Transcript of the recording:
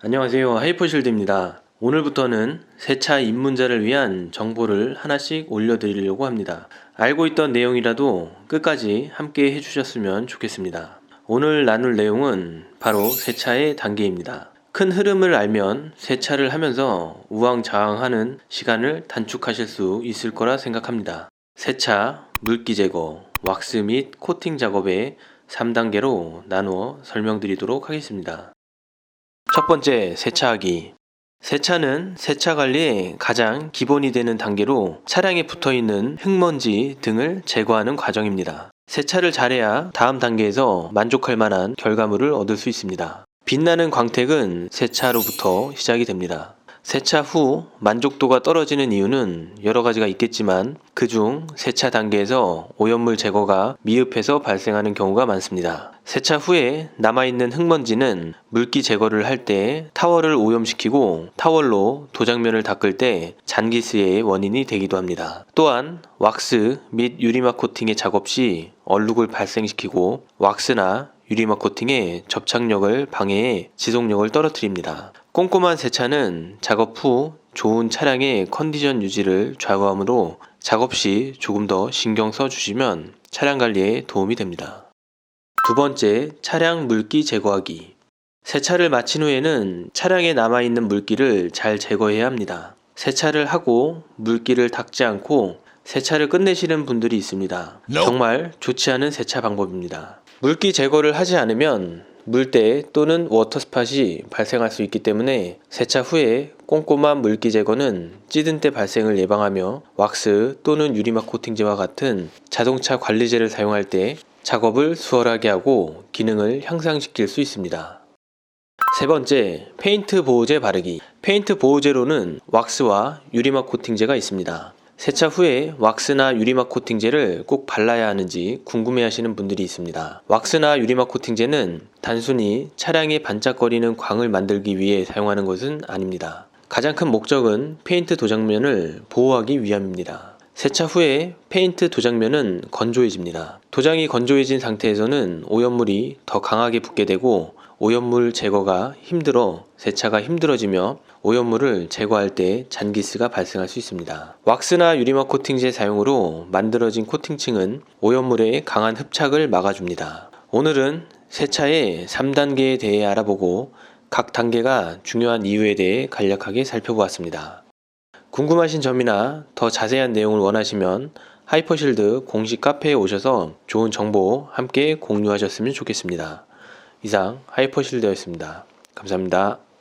안녕하세요. 하이퍼실드입니다. 오늘부터는 세차 입문자를 위한 정보를 하나씩 올려드리려고 합니다. 알고 있던 내용이라도 끝까지 함께 해주셨으면 좋겠습니다. 오늘 나눌 내용은 바로 세차의 단계입니다. 큰 흐름을 알면 세차를 하면서 우왕좌왕하는 시간을 단축하실 수 있을 거라 생각합니다. 세차, 물기 제거, 왁스 및 코팅 작업의 3단계로 나누어 설명드리도록 하겠습니다. 첫 번째, 세차하기. 세차는 세차 관리의 가장 기본이 되는 단계로 차량에 붙어 있는 흙먼지 등을 제거하는 과정입니다. 세차를 잘해야 다음 단계에서 만족할 만한 결과물을 얻을 수 있습니다. 빛나는 광택은 세차로부터 시작이 됩니다. 세차 후 만족도가 떨어지는 이유는 여러 가지가 있겠지만 그중 세차 단계에서 오염물 제거가 미흡해서 발생하는 경우가 많습니다. 세차 후에 남아있는 흙먼지는 물기 제거를 할 때 타월을 오염시키고 타월로 도장면을 닦을 때 잔기스의 원인이 되기도 합니다. 또한 왁스 및 유리막 코팅의 작업 시 얼룩을 발생시키고 왁스나 유리막 코팅의 접착력을 방해해 지속력을 떨어뜨립니다. 꼼꼼한 세차는 작업 후 좋은 차량의 컨디션 유지를 좌우하므로 작업 시 조금 더 신경 써 주시면 차량 관리에 도움이 됩니다. 두 번째, 차량 물기 제거하기. 세차를 마친 후에는 차량에 남아있는 물기를 잘 제거해야 합니다. 세차를 하고 물기를 닦지 않고 세차를 끝내시는 분들이 있습니다. 정말 좋지 않은 세차 방법입니다. 물기 제거를 하지 않으면 물때 또는 워터스팟이 발생할 수 있기 때문에 세차 후에 꼼꼼한 물기 제거는 찌든 때 발생을 예방하며 왁스 또는 유리막 코팅제와 같은 자동차 관리제를 사용할 때 작업을 수월하게 하고 기능을 향상시킬 수 있습니다. 세 번째, 페인트 보호제 바르기. 페인트 보호제로는 왁스와 유리막 코팅제가 있습니다. 세차 후에 왁스나 유리막 코팅제를 꼭 발라야 하는지 궁금해 하시는 분들이 있습니다. 왁스나 유리막 코팅제는 단순히 차량의 반짝거리는 광을 만들기 위해 사용하는 것은 아닙니다. 가장 큰 목적은 페인트 도장면을 보호하기 위함입니다. 세차 후에 페인트 도장면은 건조해집니다. 도장이 건조해진 상태에서는 오염물이 더 강하게 붙게 되고 오염물 제거가 힘들어 세차가 힘들어지며 오염물을 제거할 때 잔기스가 발생할 수 있습니다. 왁스나 유리막 코팅제 사용으로 만들어진 코팅층은 오염물의 강한 흡착을 막아줍니다. 오늘은 세차의 3단계에 대해 알아보고 각 단계가 중요한 이유에 대해 간략하게 살펴보았습니다. 궁금하신 점이나 더 자세한 내용을 원하시면 하이퍼실드 공식 카페에 오셔서 좋은 정보 함께 공유하셨으면 좋겠습니다. 이상 하이퍼실드였습니다. 감사합니다.